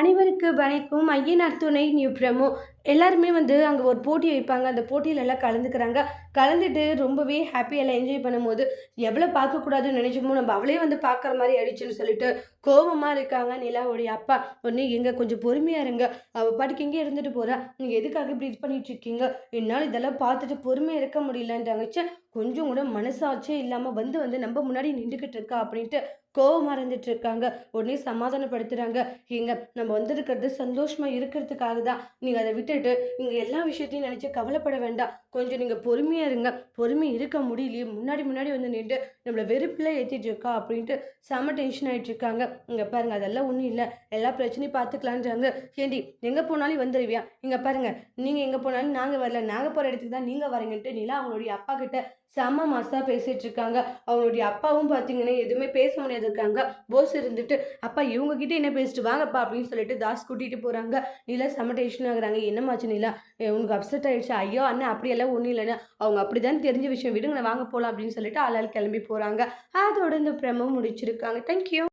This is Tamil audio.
அனைவருக்கு வணக்கம். ஐயனார் துணை நியூ பிரமோ. எல்லாருமே வந்து அங்கே ஒரு போட்டி வைப்பாங்க. அந்த போட்டியில் எல்லாம் கலந்துக்கிறாங்க. கலந்துட்டு ரொம்பவே ஹாப்பியெல்லாம் என்ஜாய் பண்ணும்போது எவ்வளோ பார்க்கக்கூடாதுன்னு நினைச்சோமோ நம்ம அவளே வந்து பார்க்குற மாதிரி ஆயிடுச்சுன்னு சொல்லிட்டு கோபமாக இருக்காங்க நிலாவுடைய அப்பா. ஒன்று எங்கே கொஞ்சம் பொறுமையாக இருங்க. அவள் பாட்டுக்கு எங்கே இருந்துட்டு போகிறா நீங்கள் எதுக்காக இப்படி இது பண்ணிட்டு இருக்கீங்க? என்னால் இதெல்லாம் பார்த்துட்டு பொறுமையாக இருக்க முடியலன்றாங்கச்சு கொஞ்சம் கூட மனசாட்சியே இல்லாமல் வந்து வந்து நம்ம முன்னாடி நின்றுக்கிட்டு இருக்கா அப்படின்ட்டு கோவமாக இருந்துட்டு இருக்காங்க. உடனே சமாதானப்படுத்துகிறாங்க எங்க நம்ம வந்திருக்கிறது சந்தோஷமாக இருக்கிறதுக்காக தான். நீங்கள் அதை விட்டு விட்டுட்டு நீங்கள் எல்லா விஷயத்தையும் நினச்சி கவலைப்பட வேண்டாம். கொஞ்சம் நீங்கள் பொறுமையாக இருங்க. பொறுமை இருக்க முடியலையே. முன்னாடி முன்னாடி வந்து நின்று நம்மளை வெறுப்பில் ஏற்றிட்டு இருக்கா அப்படின்ட்டு செம டென்ஷன் ஆகிட்டு இருக்காங்க. இங்கே பாருங்க அதெல்லாம் ஒன்றும் இல்லை. எல்லா பிரச்சனையும் பார்த்துக்கலான்றாங்க. ஏண்டி எங்கே போனாலும் வந்துடுவியா இங்கே பாருங்க நீங்கள் எங்கே போனாலும் நாங்கள் வரல. நாங்கள் போகிற இடத்துக்கு தான் நீங்கள் வரீங்கன்ட்டு நிலா அவங்களுடைய அப்பா கிட்ட செம்ம மாசாக பேசிகிட்டு இருக்காங்க. அவங்களுடைய அப்பாவும் பார்த்தீங்கன்னா எதுவுமே பேச முடியாது இருக்காங்க. போஸ் இருந்துட்டு அப்பா இவங்ககிட்ட என்ன பேசிட்டு வாங்கப்பா அப்படின்னு சொல்லிட்டு தாஸ் கூட்டிகிட்டு போகிறாங்க நிலா செம்ம டென்ஷன் ஆகுறாங்க. என்னமாச்சு நிலா? ஏ, உனக்கு அப்செட் ஆயிடுச்சு. ஐயோ அண்ணன் அப்படியெல்லாம் ஒன்றும் இல்லைன்னு அவங்க அப்படிதான் தெரிஞ்ச விஷயம். விடுங்க வாங்க போகலாம் அப்படின்னு சொல்லிட்டு ஆளாள் கிளம்பி போறாங்க. அதோட இந்த பிரமோ முடிச்சிருக்காங்க. தேங்க்யூ